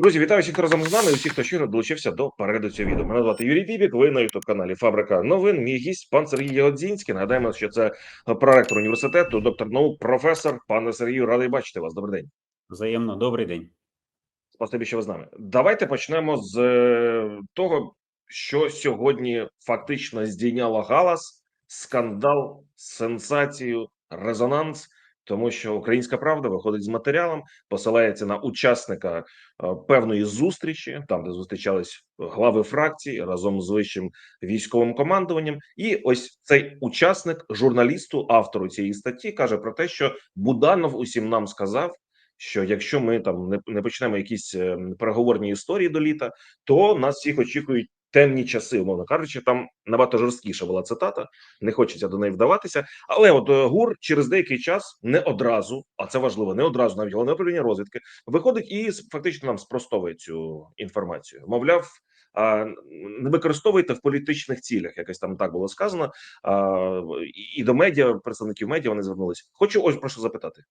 Друзі, вітаю всіх, хто разом з нами і всіх, хто щойно долучився до перегляду цього відео. Мене звати Юрій Бібік, ви на ютуб каналі Фабрика новин. Мій гість пан Сергій Ягодзінський. Нагадаємо, що це проректор університету, доктор наук, професор. Пане Сергію, радий бачити вас. Добрий день. Взаємно, добрий день. Спасибі, що ви з нами. Давайте почнемо з е, того, що сьогодні фактично здійняло галас, скандал, сенсацію, резонанс. Тому що українська правда виходить з матеріалом, посилається на учасника е, певної зустрічі, там де зустрічались глави фракцій разом з вищим військовим командуванням. І ось цей учасник, журналісту, автору цієї статті, каже про те, що Буданов усім нам сказав, що якщо ми там не, не почнемо якісь е, переговорні історії до літа, то нас всіх очікують темні часи, умовно кажучи, там набагато жорсткіша була цитата. Не хочеться до неї вдаватися. Але от е, ГУР через деякий час не одразу, а це важливо, не одразу навіть головне управління розвідки виходить і фактично нам спростовує цю інформацію. Мовляв. Не використовуйте в політичних цілях, якось там так було сказано. І до медіа, представників медіа вони звернулися. Хочу ось про що запитати: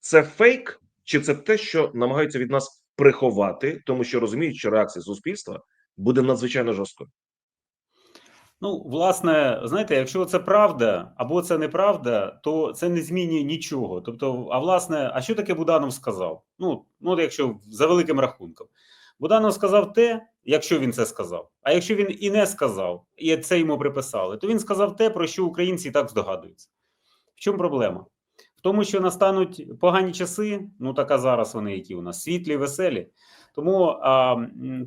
це фейк, чи це те, що намагаються від нас приховати, тому що розуміють, що реакція суспільства буде надзвичайно жорсткою. Ну, власне, знаєте, якщо це правда або це неправда, то це не змінює нічого. Тобто, а власне, а що таке Буданов сказав? Ну, ну, якщо за великим рахунком, Буданов сказав те, якщо він це сказав. А якщо він і не сказав, і це йому приписали, то він сказав те, про що українці і так здогадуються. В чому проблема? В тому, що настануть погані часи, ну така зараз вони, які у нас світлі, веселі. Тому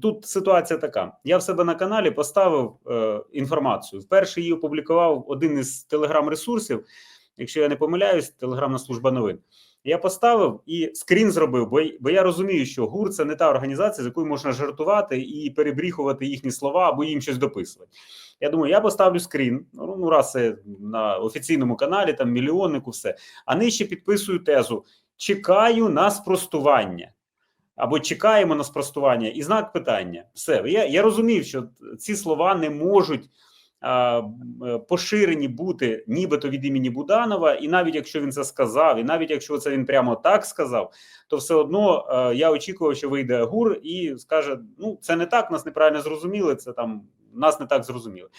тут ситуація така: я в себе на каналі поставив е, інформацію. Вперше її опублікував один із телеграм-ресурсів. Якщо я не помиляюсь, телеграмна служба новин. Я поставив і скрін зробив, бо, бо я розумію, що ГУР це не та організація, з якою можна жартувати і перебріхувати їхні слова або їм щось дописувати. Я думаю, я поставлю скрін. Ну, ну раз це на офіційному каналі, там мільйоннику, все. А нижче підписую тезу: чекаю на спростування або чекаємо на спростування і знак питання. Все, я, я розумів, що ці слова не можуть а, е, поширені бути нібито від імені Буданова, і навіть якщо він це сказав, і навіть якщо це він прямо так сказав, то все одно е, я очікував, що вийде ГУР і скаже: ну це не так, нас неправильно зрозуміли. Це там нас не так зрозуміли.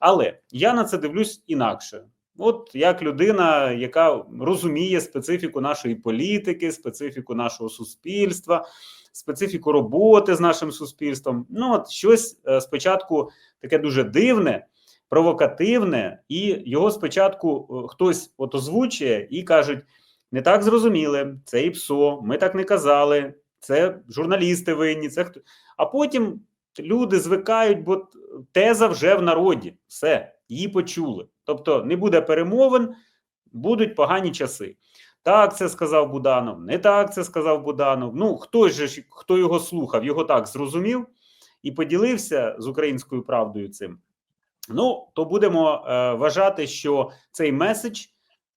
Але я на це дивлюсь інакше. От як людина, яка розуміє специфіку нашої політики, специфіку нашого суспільства, специфіку роботи з нашим суспільством. Ну, от щось е, спочатку таке дуже дивне, провокативне, і його спочатку е, хтось от озвучує і кажуть: не так зрозуміли, це і ПСО, ми так не казали, це журналісти винні, це хто. А потім люди звикають, бо теза вже в народі. Все, її почули. Тобто не буде перемовин, будуть погані часи. Так, це сказав Буданов, не так це сказав Буданов. Ну, хтось ж, хто його слухав, його так зрозумів і поділився з українською правдою цим. Ну, то будемо е, вважати, що цей меседж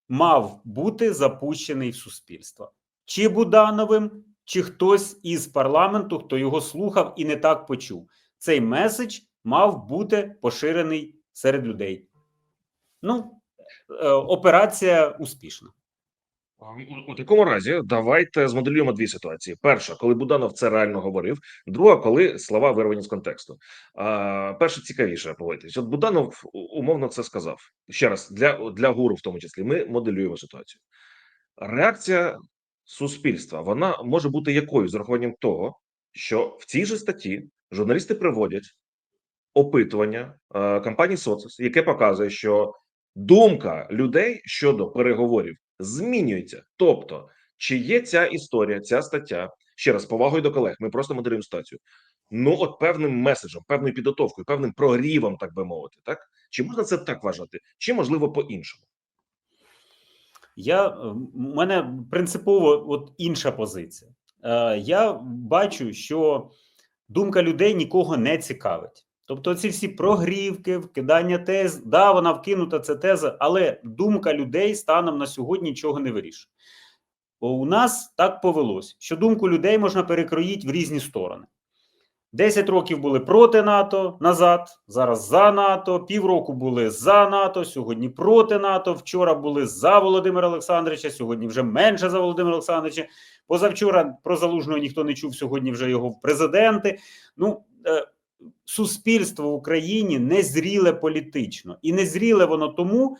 мав бути запущений в суспільство. Чи Будановим, чи хтось із парламенту, хто його слухав і не так почув. Цей меседж мав бути поширений серед людей. Ну, е, операція успішна. У, такому разі давайте змоделюємо дві ситуації: перша, коли Буданов це реально говорив, друга, коли слова вирвані з контексту. А, перше цікавіше погодьтесь. От Буданов умовно це сказав ще раз для, для гуру, в тому числі. Ми моделюємо ситуацію. Реакція суспільства вона може бути якою з урахуванням того, що в цій же статті журналісти приводять опитування е, компанії Социс, яке показує, що думка людей щодо переговорів змінюється. Тобто, чи є ця історія, ця стаття ще раз повагою до колег. Ми просто моделюємо ситуацію. Ну, от певним меседжем, певною підготовкою, певним прогрівом, так би мовити, так чи можна це так вважати, чи можливо по-іншому? Я у мене принципово от інша позиція. Е, я бачу, що думка людей нікого не цікавить. Тобто, ці всі прогрівки, вкидання тез, да, вона вкинута, це теза, але думка людей станом на сьогодні нічого не вирішує. Бо у нас так повелось, що думку людей можна перекроїти в різні сторони. 10 років були проти НАТО назад, зараз за НАТО, півроку були за НАТО, сьогодні проти НАТО. Вчора були за Володимира Олександровича, сьогодні вже менше за Володимира Олександровича. Позавчора про залужного ніхто не чув, сьогодні вже його президенти. Ну, е, суспільство в Україні незріле політично. І незріле воно тому,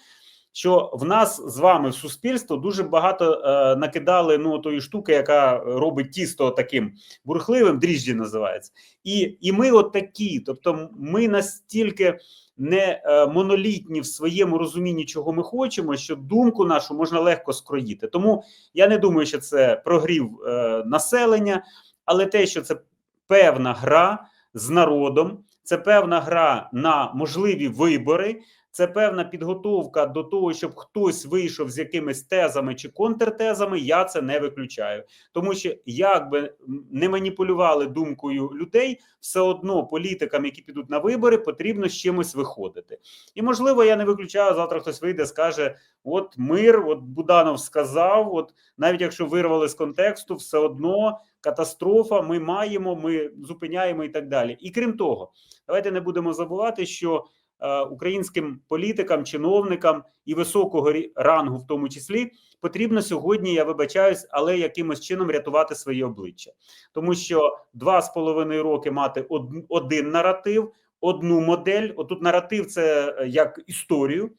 що в нас з вами в суспільство дуже багато е, накидали ну, тої штуки, яка робить тісто таким бурхливим, дріжджі називається. І, і ми от такі, тобто ми настільки не е, монолітні в своєму розумінні, чого ми хочемо, що думку нашу можна легко скроїти. Тому я не думаю, що це прогрів е, населення, але те, що це певна гра з народом, це певна гра на можливі вибори. Це певна підготовка до того, щоб хтось вийшов з якимись тезами чи контртезами. Я це не виключаю, тому що як би не маніпулювали думкою людей, все одно політикам, які підуть на вибори, потрібно з чимось виходити. І можливо, я не виключаю. Завтра хтось вийде, скаже: от мир, от Буданов сказав. От навіть якщо вирвали з контексту, все одно катастрофа. Ми маємо, ми зупиняємо і так далі. І крім того, давайте не будемо забувати, що українським політикам, чиновникам і високого рангу, в тому числі, потрібно сьогодні, я вибачаюсь, але якимось чином рятувати своє обличчя, тому що два з половиною роки мати од, один наратив, одну модель. Отут наратив це е, як історію.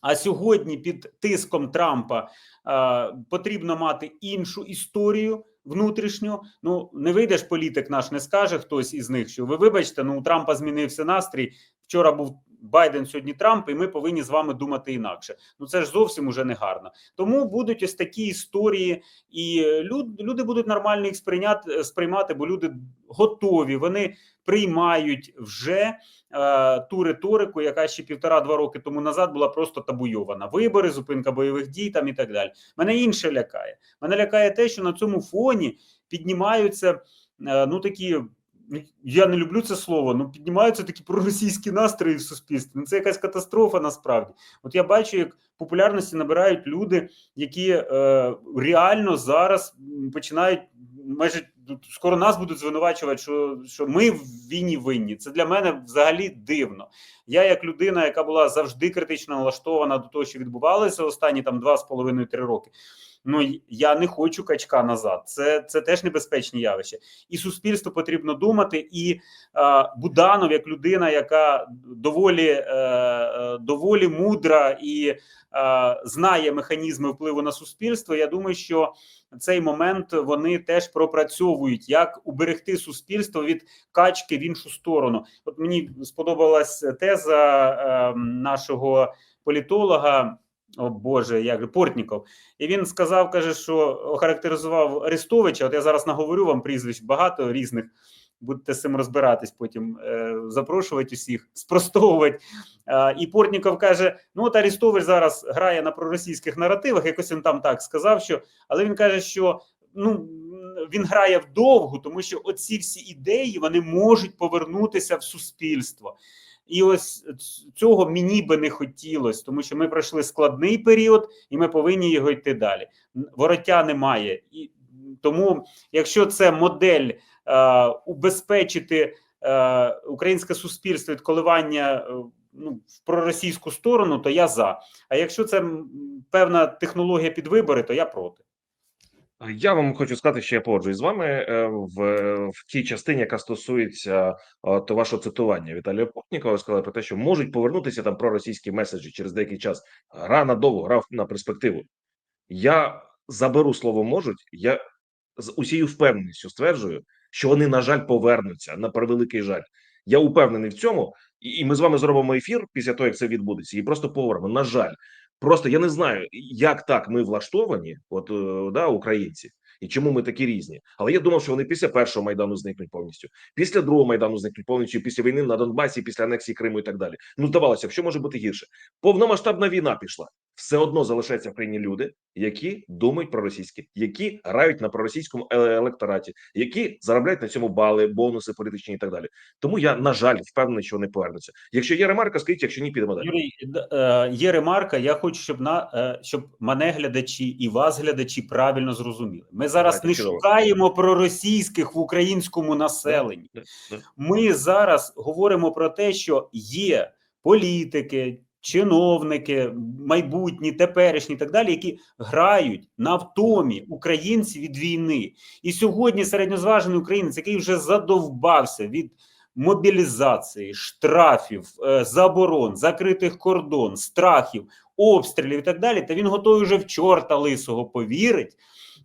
А сьогодні під тиском Трампа е, потрібно мати іншу історію внутрішню. Ну не вийдеш, політик наш не скаже хтось із них, що ви вибачте, ну у Трампа змінився настрій. Вчора був Байден, сьогодні Трамп, і ми повинні з вами думати інакше. Ну це ж зовсім уже не гарно. Тому будуть ось такі історії, і люд, люди будуть нормально їх сприйняти, сприймати, бо люди готові, вони приймають вже е, ту риторику, яка ще півтора-два роки тому назад була просто табуйована. Вибори, зупинка бойових дій там і так далі. Мене інше лякає. Мене лякає те, що на цьому фоні піднімаються е, ну такі. Я не люблю це слово, ну піднімаються такі проросійські настрої в суспільстві. Ну, це якась катастрофа насправді. От я бачу, як популярності набирають люди, які е, реально зараз починають майже скоро нас будуть звинувачувати, що, що ми в війні винні. Це для мене взагалі дивно. Я, як людина, яка була завжди критично налаштована до того, що відбувалося останні там два з половиною три роки. Ну я не хочу качка назад. Це, це теж небезпечні явища. І суспільству потрібно думати. І е, Буданов, як людина, яка доволі, е, е, доволі мудра і е, знає механізми впливу на суспільство. Я думаю, що цей момент вони теж пропрацьовують, як уберегти суспільство від качки в іншу сторону. От мені сподобалась теза е, нашого політолога. О Боже, як Портніков. І він сказав, каже, що охарактеризував Арестовича. От я зараз наговорю вам прізвищ багато різних. Будете з цим розбиратись, потім е, запрошувати усіх, спростовувати. І Портніков каже: ну от Арестович зараз грає на проросійських наративах. Якось він там так сказав, що але він каже, що ну він грає вдовгу, тому що оці всі ідеї вони можуть повернутися в суспільство. І ось цього мені би не хотілося, тому що ми пройшли складний період, і ми повинні його йти далі. Вороття немає, і тому, якщо це модель е, убезпечити е, українське суспільство від коливання е, ну, в проросійську сторону, то я за. А якщо це певна технологія під вибори, то я проти. Я вам хочу сказати, що я погоджуюсь з вами е, в, в тій частині, яка стосується е, то вашого цитування Віталія Портнікова. Сказали про те, що можуть повернутися там проросійські меседжі через деякий час. Гра на довго, гра на перспективу. Я заберу слово можуть. Я з усією впевненістю стверджую, що вони, на жаль, повернуться на превеликий жаль. Я упевнений в цьому, і ми з вами зробимо ефір після того, як це відбудеться, і просто поговоримо. На жаль, просто я не знаю, як так ми влаштовані, от е, да, українці, і чому ми такі різні. Але я думав, що вони після першого майдану зникнуть повністю, після другого майдану зникнуть повністю, після війни на Донбасі, після анексії Криму і так далі. Ну здавалося, що може бути гірше? Повномасштабна війна пішла. Все одно залишаються в країні люди, які думають про російське, які грають на проросійському е- електораті, які заробляють на цьому бали, бонуси політичні і так далі. Тому я на жаль впевнений, що вони повернуться. Якщо є ремарка, скажіть, якщо ні, підемо далі. Юрій, е, є ремарка. Я хочу, щоб на е, щоб мене глядачі і вас, глядачі, правильно зрозуміли. Ми зараз не шукаємо проросійських в українському населенні. Ми зараз говоримо про те, що є політики, чиновники, майбутні, теперішні і так далі, які грають на втомі українців від війни. І сьогодні середньозважений українець, який вже задовбався від мобілізації, штрафів, е, заборон, закритих кордон, страхів, обстрілів і так далі, та він готовий вже в чорта лисого повірить.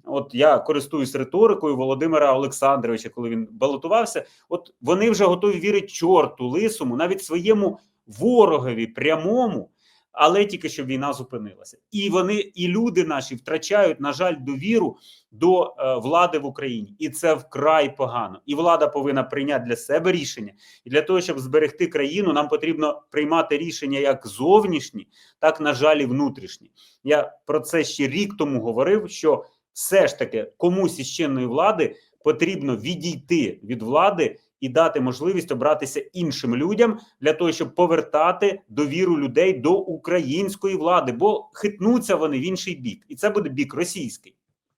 От я користуюсь риторикою Володимира Олександровича, коли він балотувався. От вони вже готові вірити чорту лисому, навіть своєму ворогові прямому, але тільки щоб війна зупинилася. І вони, і люди наші втрачають, на жаль, довіру до е, влади в Україні, і це вкрай погано. І влада повинна прийняти для себе рішення. І для того, щоб зберегти країну, нам потрібно приймати рішення як зовнішні, так на жаль, і внутрішні. Я про це ще рік тому говорив. що все ж таки комусь із чинної влади потрібно відійти від влади і дати можливість обратися іншим людям для того, щоб повертати довіру людей до української влади, бо хитнуться вони в інший бік, і це буде бік російський.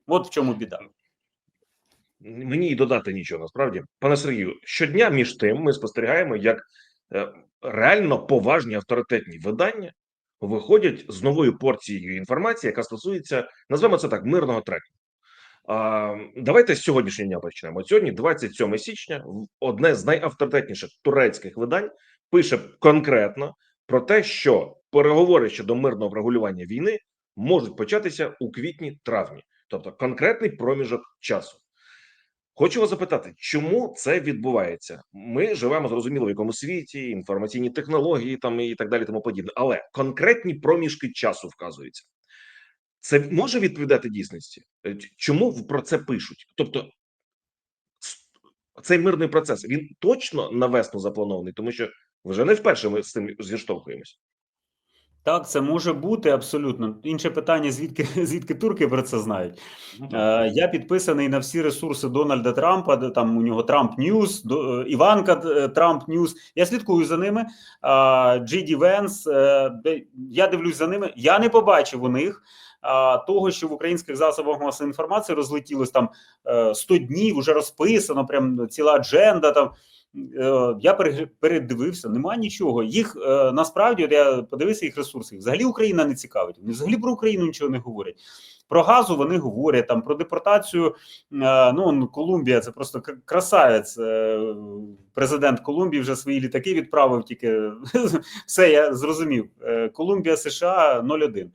От в чому біда. Мені й додати нічого насправді, пане Сергію. Щодня між тим ми спостерігаємо, як е, реально поважні авторитетні видання виходять з новою порцією інформації, яка стосується, назвемо це так, мирного треку. Давайте з сьогоднішнього дня почнемо. От Сьогодні, 27 січня, одне з найавторитетніших турецьких видань пише конкретно про те, що переговори щодо мирного врегулювання війни можуть початися у квітні-травні, тобто конкретний проміжок часу. Хочу вас запитати, чому це відбувається? Ми живемо зрозуміло в якому світі, інформаційні технології там і так далі, тому подібне. Але конкретні проміжки часу вказуються. Це може відповідати дійсності? Е, Чому про це пишуть? Тобто, цей мирний процес він точно на весну запланований, тому що вже не вперше ми з цим зіштовхуємось. Так, це може бути абсолютно. Інше питання: звідки звідки турки про це знають? Е, Я підписаний на всі ресурси Дональда Трампа, де там у нього Трамп Ньюс, е, Іванка е, Трамп Ньюс. Я слідкую за ними. А, Джі Венс, е, я дивлюсь за ними. Я не побачив у них того, що в українських засобах масової інформації розлетілось там е, 100 днів, вже розписано, прям ціла адженда там. Е, Я передивився, немає нічого. Їх е, насправді, от я подивився їх ресурси. Взагалі Україна не цікавить. Вони взагалі про Україну нічого не говорять. Про газу вони говорять там про депортацію. е, Ну Колумбія, це просто красавець. е, Президент Колумбії вже свої літаки відправив. Тільки все я зрозумів. Е, Колумбія, США 01.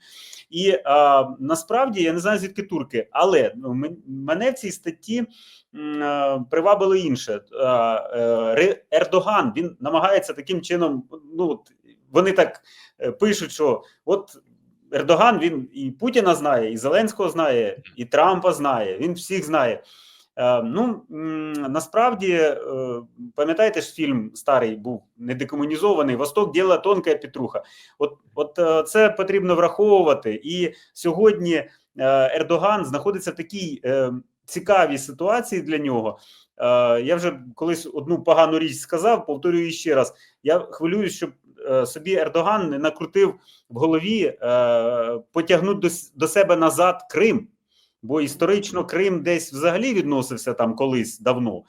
І а, насправді я не знаю звідки турки, але ну, мене в цій статті привабило інше. Ердоган він намагається таким чином. Ну вони так пишуть, що от Ердоган він і Путіна знає, і Зеленського знає, і Трампа знає. Він всіх знає. Е, ну насправді е, пам'ятаєте ж фільм старий був не декомунізований Восток діла тонка Петруха. От, от е, це потрібно враховувати. І сьогодні е, Ердоган знаходиться в такій е, цікавій ситуації для нього. Е, я вже колись одну погану річ сказав, повторюю ще раз. Я хвилююсь, щоб собі Ердоган не накрутив в голові е, потягнути до, себе назад Крим. Бо історично Крим десь взагалі відносився там колись давно е,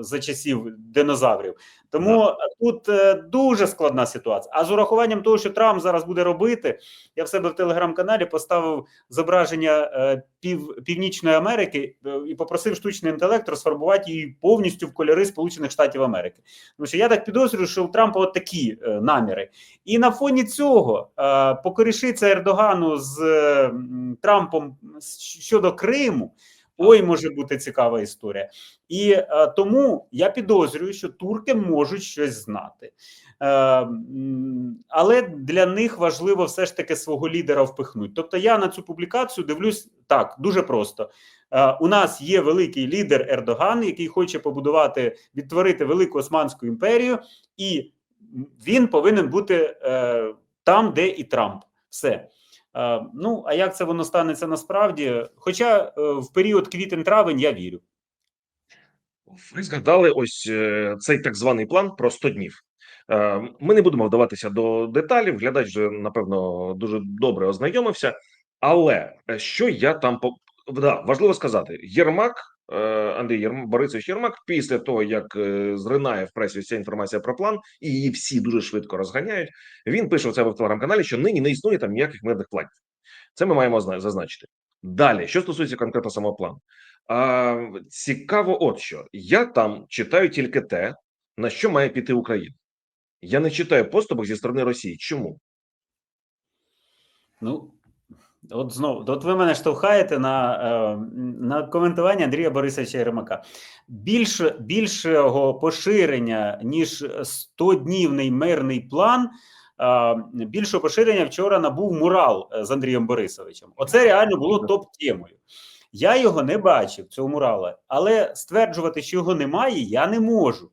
за часів динозаврів. Тому е, тут е, дуже складна ситуація. А з урахуванням того, що Трамп зараз буде робити, я в себе в телеграм-каналі поставив зображення е, пів, Північної Америки е, і попросив штучний інтелект розфарбувати її повністю в кольори Сполучених Штатів Америки. Тому що я так підозрюю, що у Трампа от такі е, наміри. І на фоні цього е, покорішиться Ердогану з е, Трампом щодо Криму. Ой, може бути цікава історія. І е, тому я підозрюю, що турки можуть щось знати. Е, але для них важливо все ж таки свого лідера впихнути. Тобто я на цю публікацію дивлюсь так, дуже просто. Е, у нас є великий лідер Ердоган, який хоче побудувати, відтворити велику Османську імперію, і він повинен бути е, там, де і Трамп. Все. Е, ну, а як це воно станеться насправді? Хоча е, в період квітень-травень я вірю. Ви згадали ось е, цей так званий план про 100 днів. Ми не будемо вдаватися до деталів. Глядач вже напевно дуже добре ознайомився. Але що я там да, важливо сказати, Єрмак, Андрій Єрм, Борисович Єрмак, після того, як е, зринає в пресі вся інформація про план, і її всі дуже швидко розганяють, він пише в себе в телеграм-каналі, що нині не існує там ніяких мирних планів. Це ми маємо зазначити. Далі, що стосується конкретно самого плану, а, цікаво, от що я там читаю тільки те, на що має піти Україна. Я не читаю поступок зі сторони Росії. Чому? Ну, от знову, от ви мене штовхаєте на, е, на коментування Андрія Борисовича Єрмака. Більше, більшого поширення, ніж 100-днівний мирний план, е, більшого поширення вчора набув мурал е, з Андрієм Борисовичем. Оце реально було топ-темою. Я його не бачив, цього мурала, але стверджувати, що його немає, я не можу.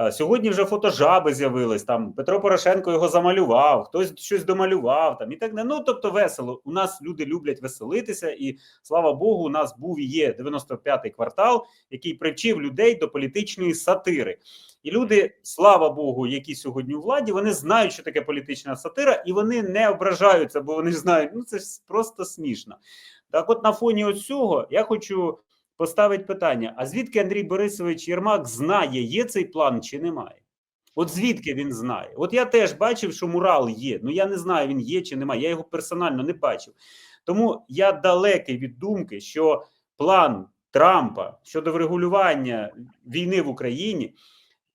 Е, Сьогодні вже фотожаби з'явились. Там Петро Порошенко його замалював, хтось щось домалював там і так далі. Ну тобто весело. У нас люди люблять веселитися, і слава Богу, у нас був і є 95-й квартал, який привчив людей до політичної сатири. І люди, слава Богу, які сьогодні у владі, вони знають, що таке політична сатира, і вони не ображаються, бо вони знають, ну це ж просто смішно. Так, от на фоні цього я хочу поставить питання: а звідки Андрій Борисович Єрмак знає, є цей план чи немає? От звідки він знає? От я теж бачив, що мурал є. Ну я не знаю, він є чи немає. Я його персонально не бачив. Тому я далекий від думки, що план Трампа щодо врегулювання війни в Україні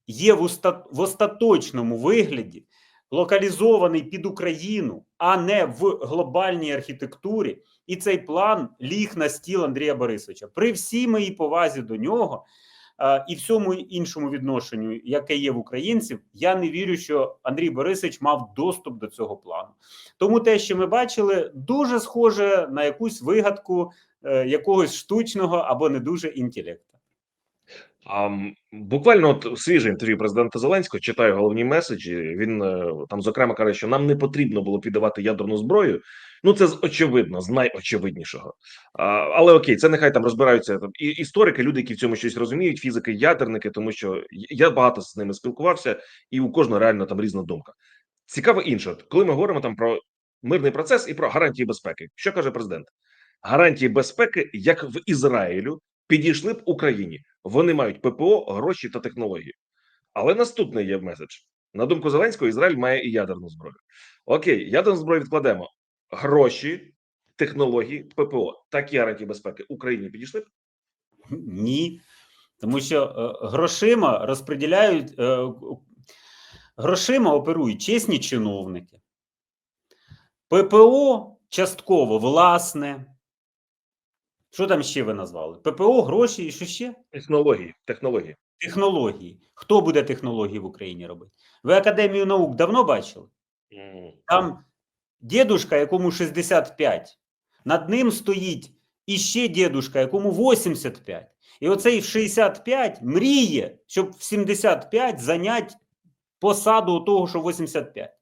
є в, остаточному вигляді локалізований під Україну, а не в глобальній архітектурі. І цей план ліг на стіл Андрія Борисовича. При всій моїй повазі до нього е, і всьому іншому відношенню, яке є в українців, я не вірю, що Андрій Борисович мав доступ до цього плану. Тому те, що ми бачили, дуже схоже на якусь вигадку е, якогось штучного або не дуже інтелекту. Буквально от свіже інтерв'ю президента Зеленського читаю головні меседжі. Він е, там зокрема каже, що нам не потрібно було піддавати ядерну зброю. Ну це з очевидно, з найочевиднішого. А, але окей, це нехай там розбираються там і історики, люди, які в цьому щось розуміють, фізики, ядерники, тому що я багато з ними спілкувався, і у кожного реально там різна думка. Цікаво інше, коли ми говоримо там про мирний процес і про гарантії безпеки. Що каже президент? Гарантії безпеки, як в Ізраїлю, підійшли б Україні. Вони мають ППО, гроші та технології. Але наступний є меседж. На думку Зеленського, Ізраїль має і ядерну зброю. Окей, ядерну зброю відкладемо. Гроші, технології, ППО. Такі гарантії безпеки Україні підійшли б? Ні. Тому що е, грошима розподіляють, е, грошима оперують чесні чиновники. ППО частково власне. Що там ще ви назвали? ППО, гроші і що ще? Технології, технології. Технології. Хто буде технології в Україні робити? Ви Академію наук давно бачили? Там дідушка, якому 65, над ним стоїть іще дідушка, якому 85. І оцей в 65 мріє, щоб в 75 зайняти посаду того, що 85.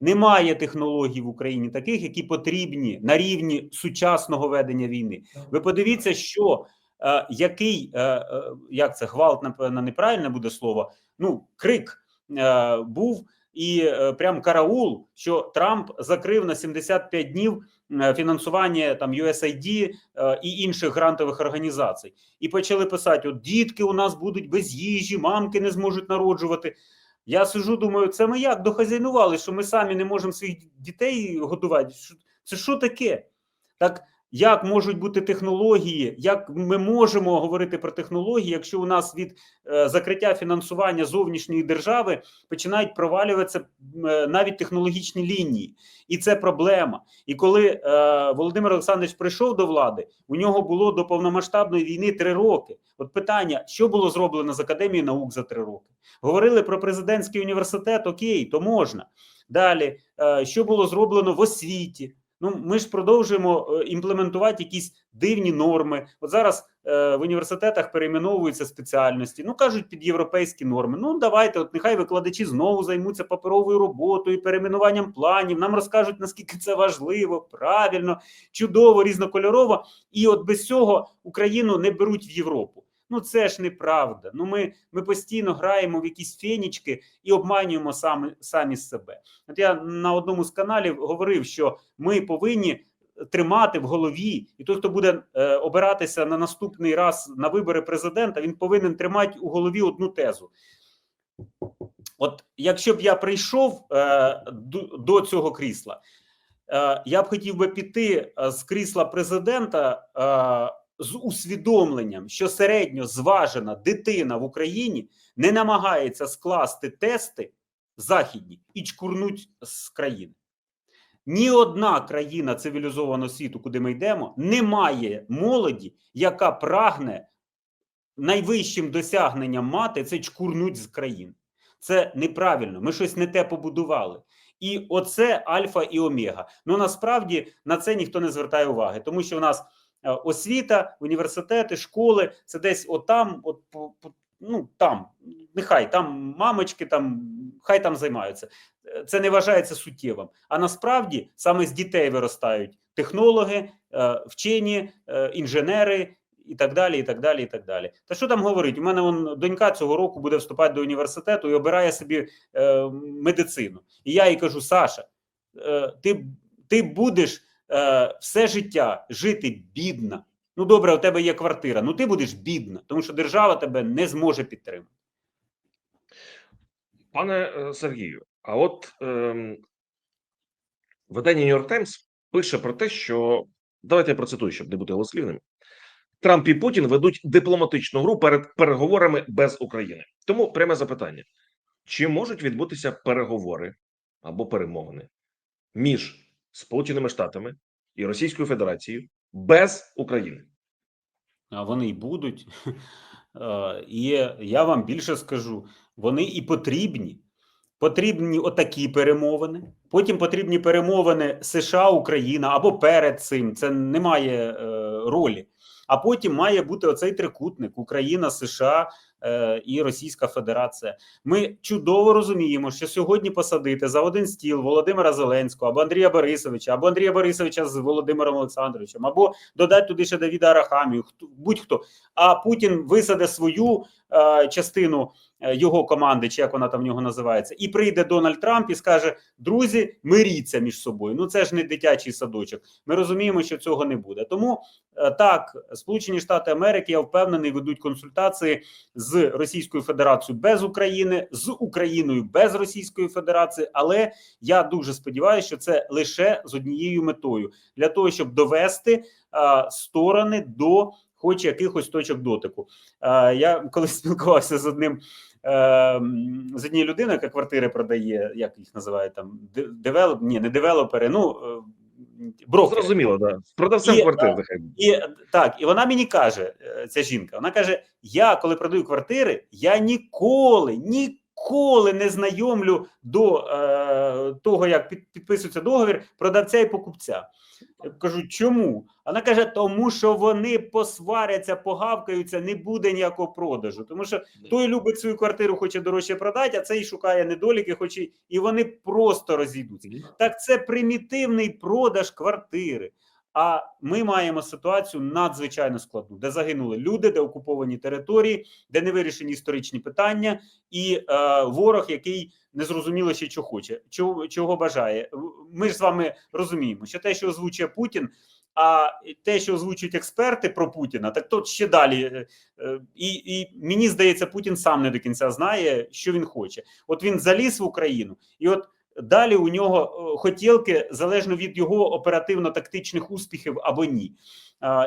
Немає технологій в Україні таких, які потрібні на рівні сучасного ведення війни. Ви подивіться, що е, який е, е, як це гвалт, напевно, неправильне буде слово. Ну, крик е, був і е, прям караул, що Трамп закрив на 75 днів е, фінансування там USAID е, і інших грантових організацій. І почали писати: от дітки у нас будуть без їжі, мамки не зможуть народжувати. Я сижу, думаю, це ми як дохазяйнували, що ми самі не можемо своїх дітей годувати. Це що таке? Так як можуть бути технології? Як ми можемо говорити про технології, якщо у нас від е, закриття фінансування зовнішньої держави починають провалюватися е, навіть технологічні лінії, і це проблема. І коли е, Володимир Олександрович прийшов до влади, у нього було до повномасштабної війни три роки. От питання: що було зроблено з академією наук за три роки? Говорили про президентський університет, окей, то можна. Далі, що було зроблено в освіті? Ну, ми ж продовжуємо е, імплементувати якісь дивні норми. От зараз е, в університетах перейменовуються спеціальності. Ну кажуть під європейські норми. Ну давайте, от нехай викладачі знову займуться паперовою роботою, перейменуванням планів. Нам розкажуть наскільки це важливо, правильно, чудово, різнокольорово. І от без цього Україну не беруть в Європу. Ну це ж неправда. Ну ми, ми постійно граємо в якісь фенічки і обманюємо самі, самі себе. От я на одному з каналів говорив, що ми повинні тримати в голові, і той, хто буде е, обиратися на наступний раз на вибори президента, він повинен тримати у голові одну тезу. От якщо б я прийшов е, до, до цього крісла, е, я б хотів би піти е, з крісла президента е, з усвідомленням, що середньо зважена дитина в Україні не намагається скласти тести західні і чкурнуть з країни. Ні одна країна цивілізованого світу, куди ми йдемо, не має молоді, яка прагне найвищим досягненням мати це чкурнуть з країн. Це неправильно. Ми щось не те побудували. І оце альфа і омега. Ну насправді на це ніхто не звертає уваги, тому що в нас освіта, університети, школи це десь отам, от ну там, нехай там мамочки, там хай там займаються. Е, Це не вважається суттєвим. А насправді саме з дітей виростають технологи, е, вчені, е, інженери і так далі. І так далі, і так далі. Та що там говорить? У мене он донька цього року буде вступати до університету і обирає собі е, медицину. І я їй кажу: Саша, е, ти, ти будеш е, все життя жити бідна. Ну, добре, у тебе є квартира. Ну ти будеш бідна, тому що держава тебе не зможе підтримати. Пане е, Сергію, а от ем, видання New York Times пише про те, що давайте я процитую, щоб не бути голослівним. Трамп і Путін ведуть дипломатичну гру перед переговорами без України. Тому пряме запитання: чи можуть відбутися переговори або перемовини між Сполученими Штатами і Російською Федерацією без України? А вони й будуть. Е, І я вам більше скажу: вони і потрібні. Потрібні отакі перемовини. Потім потрібні перемовини США, Україна або перед цим. Це не має е, ролі. А потім має бути оцей трикутник: Україна, США е, і Російська Федерація. Ми чудово розуміємо, що сьогодні посадити за один стіл Володимира Зеленського або Андрія Борисовича, або Андрія Борисовича з Володимиром Олександровичем, або додати туди ще Давіда Арахамію, хто будь-хто. А Путін висаде свою е, частину його команди, чи як вона там в нього називається, і прийде Дональд Трамп і скаже: друзі, миріться між собою. Ну це ж не дитячий садочок. Ми розуміємо, що цього не буде. Тому е, так, Сполучені Штати Америки, я впевнений, ведуть консультації з Російською Федерацією без України, з Україною без Російської Федерації. Але я дуже сподіваюся, що це лише з однією метою для того, щоб довести а, сторони до хоч якихось точок дотику. А, я коли спілкувався з одним. е, З однією людиною, яка квартири продає, як їх називають там де- девелоп, ні, не девелопери, ну е, брокери. Зрозуміло, да. Продавцем квартир, нехай. І так, і вона мені каже, е, ця жінка, вона каже: Я, коли продаю квартири, я ніколи, ніколи не знайомлю до е, того, як під, підписується договір продавця і покупця. Я кажу, чому? Вона каже, тому що вони посваряться, погавкаються, не буде ніякого продажу. Тому що той любить свою квартиру, хоче дорожче продати, а цей шукає недоліки, хоче, і вони просто розійдуться. Так це примітивний продаж квартири. А ми маємо ситуацію надзвичайно складну, де загинули люди, де окуповані території, де не вирішені історичні питання, і е, ворог, який не зрозуміло ще що хоче, чого, чого бажає. Ми ж з вами розуміємо, що те, що озвучує Путін, а те, що озвучують експерти про Путіна, так то ще далі. Е, е, І, і мені здається, Путін сам не до кінця знає, що він хоче. От він заліз в Україну, і от далі у нього е, хотілки залежно від його оперативно-тактичних успіхів або ні.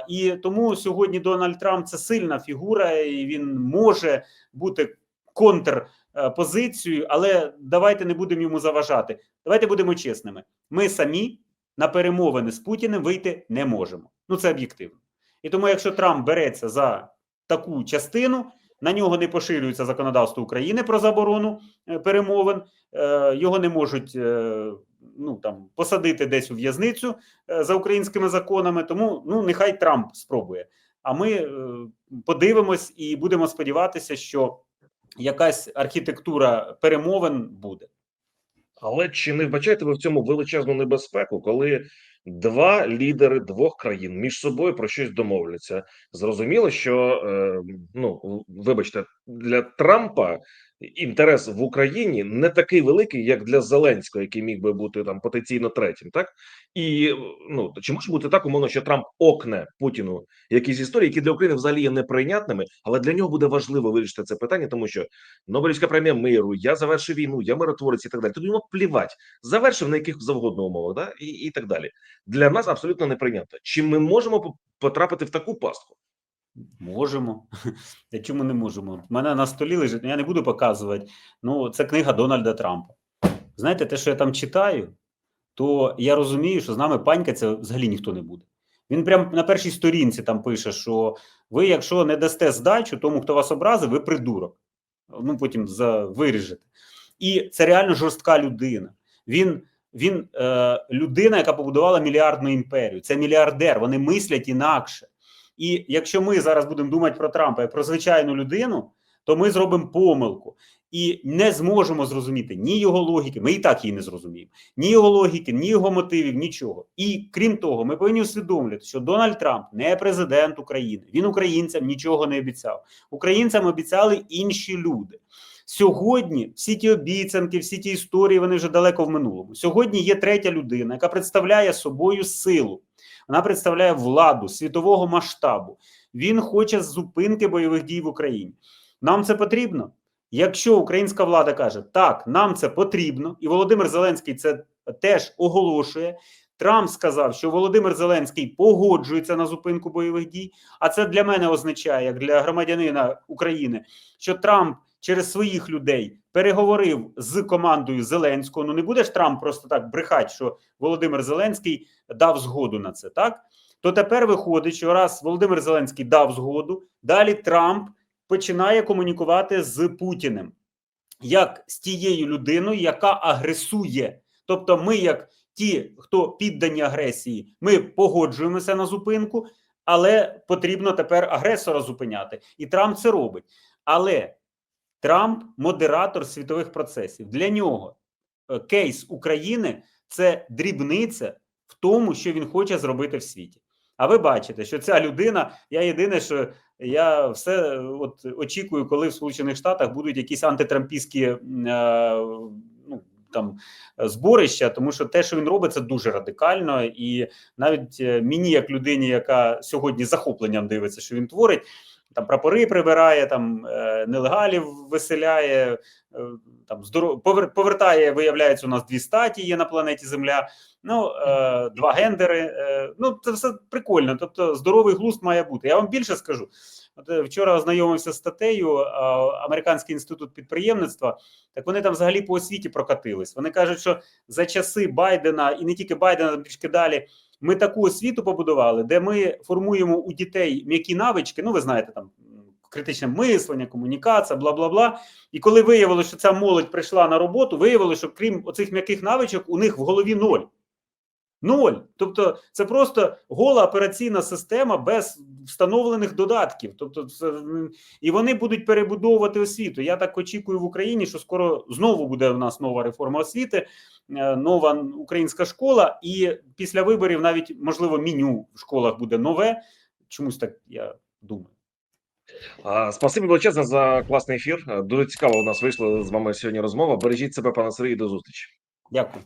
І тому сьогодні Дональд Трамп це сильна фігура, і він може бути контрпозицією, але давайте не будемо йому заважати. Давайте будемо чесними. Ми самі на перемовини з Путіним вийти не можемо. Ну це об'єктивно. І тому, якщо Трамп береться за таку частину, на нього не поширюється законодавство України про заборону е, перемовин. Е, Його не можуть е, ну там посадити десь у в'язницю е, за українськими законами. Тому ну нехай Трамп спробує. А ми подивимось і будемо сподіватися, що якась архітектура перемовин буде. Але чи не вбачаєте ви в цьому величезну небезпеку, коли два лідери двох країн між собою про щось домовляться? Зрозуміло, що ну вибачте, для Трампа інтерес в Україні не такий великий, як для Зеленського, який міг би бути там потенційно третім, так і ну чи може бути так умовно, що Трамп окне Путіну якісь історії, які для України взагалі є неприйнятними, але для нього буде важливо вирішити це питання, тому що Нобелівська премія миру, я завершив війну, я миротворець і так далі. Тут йому плівать, завершив на яких завгодно умовах, да і, і так далі. Для нас абсолютно неприйнятно. Чи ми можемо по- потрапити в таку пастку? Можемо. Чому не можемо? У мене на столі лежить, я не буду показувати. Ну, це книга Дональда Трампа. Знаєте, те, що я там читаю, то я розумію, що з нами панькаться взагалі ніхто не буде. Він прямо на першій сторінці там пише, що ви, якщо не дасте здачу тому, хто вас образив, ви придурок. Ну, потім за, виріжете. І це реально жорстка людина. Він, він е, людина, яка побудувала мільярдну імперію. Це мільярдер, вони мислять інакше. І якщо ми зараз будемо думати про Трампа як про звичайну людину, то ми зробимо помилку і не зможемо зрозуміти ні його логіки, ми і так її не зрозуміємо, ні його логіки, ні його мотивів, нічого. І крім того, ми повинні усвідомлювати, що Дональд Трамп не президент України. Він українцям нічого не обіцяв. Українцям обіцяли інші люди. Сьогодні всі ті обіцянки, всі ті історії, вони вже далеко в минулому. Сьогодні є третя людина, яка представляє собою силу. Вона представляє владу світового масштабу. Він хоче зупинки бойових дій в Україні. Нам це потрібно. Якщо українська влада каже, так, нам це потрібно, і Володимир Зеленський це теж оголошує. Трамп сказав, що Володимир Зеленський погоджується на зупинку бойових дій. А це для мене означає, як для громадянина України, що Трамп через своїх людей переговорив з командою Зеленського. Ну не будеш Трамп просто так брехати, що Володимир Зеленський дав згоду на це, так? То тепер виходить, що раз Володимир Зеленський дав згоду, далі Трамп починає комунікувати з Путіним як з тією людиною, яка агресує. Тобто, ми, як ті, хто піддані агресії, ми погоджуємося на зупинку, але потрібно тепер агресора зупиняти. І Трамп це робить. Але Трамп модератор світових процесів. Для нього е, кейс України це дрібниця в тому, що він хоче зробити в світі. А ви бачите, що ця людина, я єдине, що я все от очікую, коли в Сполучених Штатах будуть якісь антитрампійські е, ну, там зборища, тому що те, що він робить, це дуже радикально, і навіть е, мені, як людині, яка сьогодні захопленням дивиться, що він творить. Там прапори прибирає, там е, нелегалів виселяє, е, там здоров... повертає, виявляється, у нас дві статі є на планеті Земля, ну е, два гендери. Ну це все прикольно. Тобто, здоровий глузд має бути. Я вам більше скажу. От вчора ознайомився з статтею Американський інститут підприємництва. Так вони там взагалі по освіті прокатились. Вони кажуть, що за часи Байдена і не тільки Байдена, трішки далі. Ми таку освіту побудували, де ми формуємо у дітей м'які навички. Ну, ви знаєте, там критичне мислення, комунікація, бла бла бла. І коли виявилося, що ця молодь прийшла на роботу, виявилося, що крім оцих м'яких навичок, у них в голові ноль. Ноль. Тобто, це просто гола операційна система без встановлених додатків. Тобто, це, і вони будуть перебудовувати освіту. Я так очікую в Україні, що скоро знову буде в нас нова реформа освіти, е, нова українська школа, і після виборів навіть можливо меню в школах буде нове. Чомусь так я думаю. Спасибі величезне за класний ефір. Дуже цікаво у нас вийшла з вами сьогодні розмова. Бережіть себе, пане Сергій, до зустрічі. Дякую.